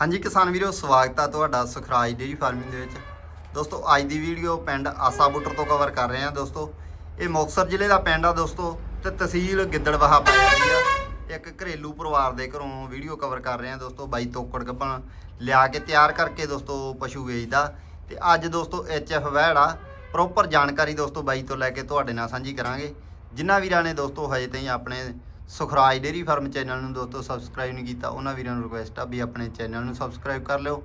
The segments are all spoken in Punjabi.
ਹਾਂਜੀ ਕਿਸਾਨ ਵੀਰੋ, ਸਵਾਗਤ ਆ ਤੁਹਾਡਾ ਸੁਖਰਾਜ ਡੇਰੀ ਫਾਰਮਿੰਗ ਦੇ ਵਿੱਚ। ਦੋਸਤੋ, ਅੱਜ ਦੀ ਵੀਡੀਓ ਪਿੰਡ ਆਸਾ ਬੁੱਟਰ ਤੋਂ ਕਵਰ ਕਰ ਰਹੇ ਹਾਂ ਦੋਸਤੋ। ਇਹ ਮੁਕਤਸਰ ਜ਼ਿਲ੍ਹੇ ਦਾ ਪਿੰਡ ਆ ਦੋਸਤੋ ਤੇ ਤਹਿਸੀਲ ਗਿੱਦੜਵਾਹਾ ਪੈ ਆ ਇੱਕ ਘਰੇਲੂ ਪਰਿਵਾਰ ਦੇ ਘਰੋਂ ਵੀਡੀਓ ਕਵਰ ਕਰ ਰਹੇ ਹਾਂ ਦੋਸਤੋ, ਬਾਈ ਤੋਕੜ ਗੱਪਣ ਲਿਆ ਕੇ ਤਿਆਰ ਕਰਕੇ ਦੋਸਤੋ ਪਸ਼ੂ ਵੇਚਦਾ। ਤੇ ਅੱਜ ਦੋਸਤੋ ਐਫ ਵੈੜਾ ਪ੍ਰੋਪਰ ਜਾਣਕਾਰੀ ਦੋਸਤੋ ਬਾਈ ਤੋਂ ਲੈ ਕੇ ਤੁਹਾਡੇ ਨਾਲ ਸਾਂਝੀ ਕਰਾਂਗੇ। ਜਿਨ੍ਹਾਂ ਵੀਰਾਂ ਨੇ ਦੋਸਤੋ ਹਜੇ ਤਾਈਂ ਆਪਣੇ ਸੁਖਰਾਜ ਡੇਰੀ ਫਾਰਮ ਚੈਨਲ ਨੂੰ ਦੋਸਤੋ ਸਬਸਕ੍ਰਾਈਬ ਨਹੀਂ ਕੀਤਾ ਉਹਨਾਂ ਵੀਰਾਂ ਨੂੰ ਰਿਕੁਐਸਟ ਆ ਵੀ ਆਪਣੇ ਚੈਨਲ ਨੂੰ ਸਬਸਕ੍ਰਾਈਬ ਕਰ ਲਿਓ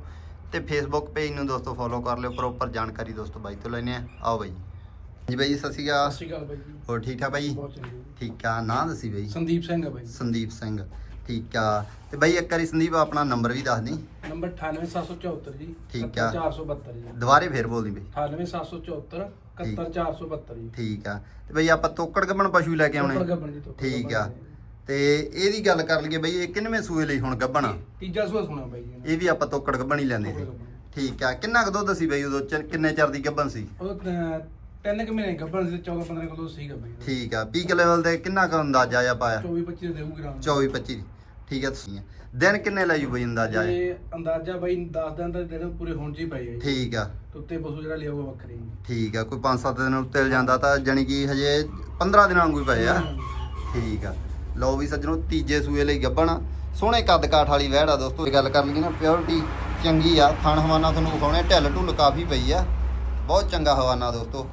ਤੇ ਫੇਸਬੁੱਕ ਪੇਜ ਨੂੰ ਦੋਸਤੋ ਫੋਲੋ ਕਰ ਲਿਓ ਪ੍ਰੋਪਰ ਜਾਣਕਾਰੀ ਦੋਸਤੋ ਬਾਈ ਤੋਂ ਲੈਣੇ ਆ ਆਓ ਬਾਈ। ਜੀ ਬਾਈ ਸਤਿ ਸ਼੍ਰੀ ਅਕਾਲ। ਸਤਿ ਸ਼੍ਰੀ ਅਕਾਲ ਬਾਈ ਜੀ। ਹੋਰ ਠੀਕ ਠਾਕ ਬਾਈ? ਬਹੁਤ ਚੰਗੀ ਜੀ। ਠੀਕ ਆ ਨਾਂ ਦੱਸੀ ਬਾਈ। ਸੰਦੀਪ ਸਿੰਘ ਆ ਬਾਈ ਸੰਦੀਪ ਸਿੰਘ ਠੀਕ ਆ। ਤੇ ਬਾਈ ਇੱਕ ਵਾਰੀ ਸੰਦੀਪ ਆਪਣਾ ਨੰਬਰ ਵੀ ਦੱਸ ਦੀ। ਨੰਬਰ 98774 ਜੀ ਠੀਕ ਆ। 472 ਜੀ। ਦੁਬਾਰੇ ਫੇਰ ਬੋਲਦੀ ਬਾਈ। 98774 71472 ਜੀ। ਠੀਕ ਆ। ਤੇ ਬਾਈ ਆਪਾਂ ਤੋਕੜ ਗੱਬਣ ਪਸ਼ੂ ਲੈ ਕੇ ਆਉਣੇ। ਗੱਬਣ ਜੀ ਤੋਂ ਠੀਕ ਆ। ਤੇ ਇਹਦੀ ਗੱਲ ਕਰ ਲਈਏ ਬਾਈ ਇਹ ਕਿੰਨਵੇਂ ਸੂਏ ਲਈ ਹੁਣ ਗੱਬਣ? ਆ ਤੀਜਾ ਸੂਆ ਸੁਣਾ ਬਾਈ ਜੀ ਇਹ ਵੀ ਆਪਾਂ ਤੋਕੜ ਗੱਬਣ ਹੀ ਲੈਂਦੇ ਸੀ। ਠੀਕ ਆ ਕਿੰਨਾ ਕੁ ਦੁੱਧ ਸੀ ਬਾਈ ਉਦੋਂ? ਚ- ਕਿੰਨੇ ਚਿਰ ਦੀ ਗੱਬਣ ਸੀ? ਉਹ ਤਾਂ ਤਿੰਨ ਕਿ ਮਹੀਨੇ ਗੱਬਣ ਸੀ 14 15 ਕਿਲੋ ਸੀਗਾ ਬਾਈ। ਠੀਕ ਆ ਪੀਕ ਲੈਵਲ ਤੇ ਕਿੰਨਾ ਕੁ ਅੰਦਾਜ਼ਾ ਆ ਪਾਇਆ? 24 25 ਦੇਊ ਗ੍ਰਾਮ 24 25 ਠੀਕ ਆ ਤੁਸੀਂ। ਦਿਨ ਕਿੰਨੇ ਲੈ ਜੂ ਬਈ ਅੰਦਾਜ਼ਾ ਇਹ? ਤੇ ਅੰਦਾਜ਼ਾ ਬਾਈ 10 ਦਿਨ ਦਾ ਦਿਨ ਪੂਰੇ ਹੁਣ ਚ ਹੀ ਪਏ ਆ ਜੀ। ਠੀਕ ਆ। ਤੇ ਉੱਤੇ ਪਸ਼ੂ ਜਿਹੜਾ ਲਿਆਊਗਾ ਵੱਖਰੇ ਜੀ ਠੀਕ ਆ ਕੋਈ 5-7 ਦਿਨ ਉੱਤੇ ਜਾਂਦਾ ਤਾਂ ਜਾਣੀ ਕਿ ਹਜੇ 15 ਦਿਨਾਂ ਵਾਂਗੂ ਹੀ ਪਏ ਆ। ਠੀਕ ਆ। ਲਓ ਵੀ ਸੱਜਣੋ, ਤੀਜੇ ਸੂਏ ਲਈ ਗੱਬਣ, ਸੋਹਣੇ ਕੱਦ ਕਾਠ ਵਾਲੀ ਵਹਿੜ ਆ ਦੋਸਤੋ, ਇਹ ਗੱਲ ਕਰ ਲਈਏ ਨਾ ਪਿਓਰਿਟੀ ਚੰਗੀ ਆ, ਥਣ ਹਵਾਨਾ ਤੁਹਾਨੂੰ ਵਿਖਾਉਣੇ ਢਿੱਲ ਢੁੱਲ ਕਾਫੀ ਪਈ ਆ, ਬਹੁਤ ਚੰਗਾ ਹਵਾਨਾ ਦੋਸਤੋ,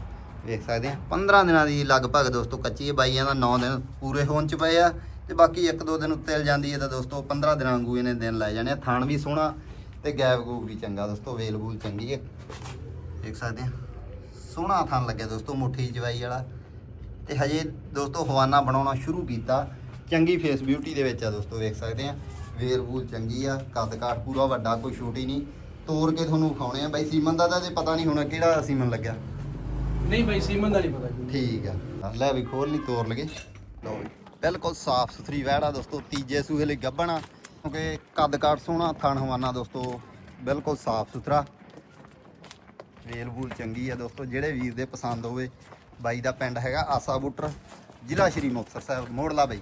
ਵੇਖ ਸਕਦੇ ਆ 15 ਦਿਨਾਂ ਦੀ ਲਗਭਗ ਦੋਸਤੋ ਕੱਚੀ ਬਾਈਆਂ ਦਾ 9 ਦਿਨ ਪੂਰੇ ਹੋਣ ਚ ਪਏ ਆ, ਤੇ ਬਾਕੀ ਇੱਕ ਦੋ ਦਿਨ ਉੱਤੇ ਲ ਜਾਂਦੀ ਹੈ ਤਾਂ ਦੋਸਤੋ 15 ਦਿਨਾਂ ਵਾਂਗੂ ਇਹਨੇ ਦਿਨ ਲੈ ਜਾਣੇ ਆ, ਥਣ ਵੀ ਸੋਹਣਾ ਤੇ ਗੈਪ ਗੂਪ ਵੀ ਚੰਗਾ ਦੋਸਤੋ, ਵੇਲ ਵੂਲ ਚੰਗੀ ਹੈ ਦੇਖ ਸਕਦੇ ਆ, ਸੋਹਣਾ ਥਣ ਲੱਗਿਆ ਦੋਸਤੋ, ਮੁੱਠੀ ਜਵਾਈ ਵਾਲਾ, ਤੇ ਹਜੇ ਦੋਸਤੋ ਹਵਾਨਾ ਬਣਾਉਣਾ ਸ਼ੁਰੂ ਕੀਤਾ ਚੰਗੀ ਫੇਸ ਬਿਊਟੀ ਦੇ ਵਿੱਚ ਆ ਦੋਸਤੋ ਵੇਖ ਸਕਦੇ ਆ। ਵੇਲ ਵੂਲ ਚੰਗੀ ਆ ਕੱਦ ਕਾਠ ਪੂਰਾ ਵੱਡਾ ਕੋਈ ਛੋਟੀ ਨਹੀਂ। ਤੋੜ ਕੇ ਤੁਹਾਨੂੰ ਵਿਖਾਉਣੇ ਆ। ਬਾਈ ਸੀਮਨ ਦਾ ਤਾਂ ਤੇ ਪਤਾ ਨਹੀਂ ਹੋਣਾ ਕਿਹੜਾ ਸੀਮਨ ਲੱਗਿਆ। ਨਹੀਂ ਬਾਈ ਸੀਮਨ ਦਾ ਨਹੀਂ ਪਤਾ ਜੀ। ਠੀਕ ਆ। ਲੈ ਵੀ ਖੋਲ ਲਈ ਤੋੜ ਲਗੇ ਲਓ। ਬਿਲਕੁਲ ਸਾਫ਼ ਸੁਥਰੀ ਵਹਿੜ ਆ ਦੋਸਤੋ ਤੀਜੇ ਸੂਹੇ ਲਈ ਗੱਭਣਾ ਕਿਉਂਕਿ ਕੱਦ ਕਾਠ ਸੋਹਣਾ ਥਣ ਹਵਾਨਾ ਦੋਸਤੋ ਬਿਲਕੁਲ ਸਾਫ਼ ਸੁਥਰਾ। ਵੇਲ ਵੂਲ ਚੰਗੀ ਆ ਦੋਸਤੋ ਜਿਹੜੇ ਵੀਰ ਦੇ ਪਸੰਦ ਹੋਵੇ। ਬਾਈ ਦਾ ਪਿੰਡ ਹੈਗਾ ਆਸਾ ਬੁੱਟਰ ਜ਼ਿਲ੍ਹਾ ਸ਼੍ਰੀ ਮੁਕਤਸਰ ਸਾਹਿਬ ਮੋੜਲਾ ਬਾਈ।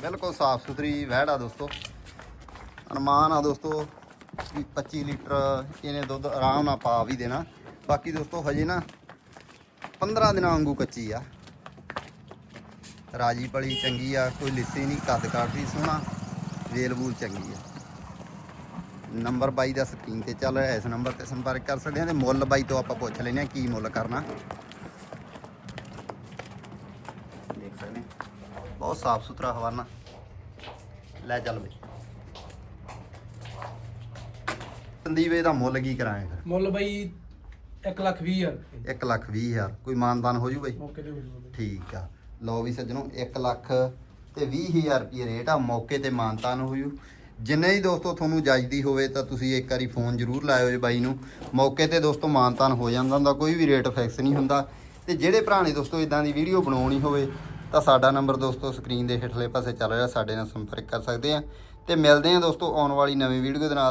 ਬਿਲਕੁਲ ਸਾਫ਼ ਸੁਥਰੀ ਵਹਿੜ ਆ ਦੋਸਤੋ। ਅਨੁਮਾਨ ਆ ਦੋਸਤੋ ਵੀ 25 ਲੀਟਰ ਇਹਨੇ ਦੁੱਧ ਆਰਾਮ ਨਾਲ ਪਾ ਵੀ ਦੇਣਾ। ਬਾਕੀ ਦੋਸਤੋ ਹਜੇ ਨਾ 15 ਦਿਨਾਂ ਵਾਂਗੂ ਕੱਚੀ ਆ। ਰਾਜੀ ਪਲੀ ਚੰਗੀ ਆ, ਕੋਈ ਲਿੱਸੀ ਨਹੀਂ, ਕੱਦ ਕਾਠ ਵੀ ਸੋਹਣਾ, ਵੇਲ ਵੂਲ ਚੰਗੀ ਆ। ਨੰਬਰ ਬਾਈ ਦਾ ਸਕਰੀਨ ਤੇ ਚੱਲ ਰਿਹਾ, ਇਸ ਨੰਬਰ ਤੇ ਸੰਪਰਕ ਕਰ ਸਕਦੇ ਆ ਤੇ ਮੁੱਲ ਬਾਈ ਤੋਂ ਆਪਾਂ ਪੁੱਛ ਲੈਨੇ ਆ ਕੀ ਮੁੱਲ ਕਰਨਾ। ਦੇਖ ਸਕਦੇ ਬਹੁਤ ਸਾਫ਼ ਸੁਥਰਾ ਹਵਾਨਾ ਲੈ ਚੱਲ ਬਈ। ਸੰਦੀਪ ਇਹਦਾ ਮੁੱਲ ਕੀ ਕਰਾਂਗੇ ਫਿਰ? ਮੁੱਲ ਬਾਈ 1 ਲੱਖ 20 ਹਜ਼ਾਰ। 1 ਲੱਖ 20 ਹਜ਼ਾਰ। ਕੋਈ ਮਾਨਦਾਨ ਹੋ ਜੂ ਬਈ? ਮੌਕੇ ਤੇ ਹੋ ਠੀਕ ਆ। ਲਓ ਵੀ ਸੱਜਣੋ 1 ਲੱਖ ਤੇ 20000 ਰੁਪਏ ਰੇਟ ਆ। ਮੌਕੇ ਤੇ ਮਾਨਤਾਨ ਹੋਇਓ ਜਿੰਨੇ ਹੀ ਦੋਸਤੋ ਤੁਹਾਨੂੰ ਜਾਇਦੀ ਹੋਵੇ ਤਾਂ ਤੁਸੀਂ ਇੱਕ ਵਾਰੀ ਫੋਨ ਜ਼ਰੂਰ ਲਾਇਓ ਜੀ ਬਾਈ ਨੂੰ। ਮੌਕੇ ਤੇ ਦੋਸਤੋ ਮਾਨਤਾਨ ਹੋ ਜਾਂਦਾ ਹੁੰਦਾ ਕੋਈ ਵੀ ਰੇਟ ਫਿਕਸ ਨਹੀਂ ਹੁੰਦਾ। ਤੇ ਜਿਹੜੇ ਭਰਾ ਨੇ ਦੋਸਤੋ ਇਦਾਂ ਦੀ ਵੀਡੀਓ ਬਣਾਉਣੀ ਹੋਵੇ ਤਾਂ ਸਾਡਾ ਨੰਬਰ ਦੋਸਤੋ ਸਕਰੀਨ ਦੇ ਹੇਠਲੇ ਪਾਸੇ ਚੱਲ ਰਿਹਾ, ਸਾਡੇ ਨਾਲ ਸੰਪਰਕ ਕਰ ਸਕਦੇ ਆ। ਤੇ ਮਿਲਦੇ ਆ ਦੋਸਤੋ ਆਉਣ ਵਾਲੀ ਨਵੀਂ ਵੀਡੀਓ ਦੇ ਨਾਲ।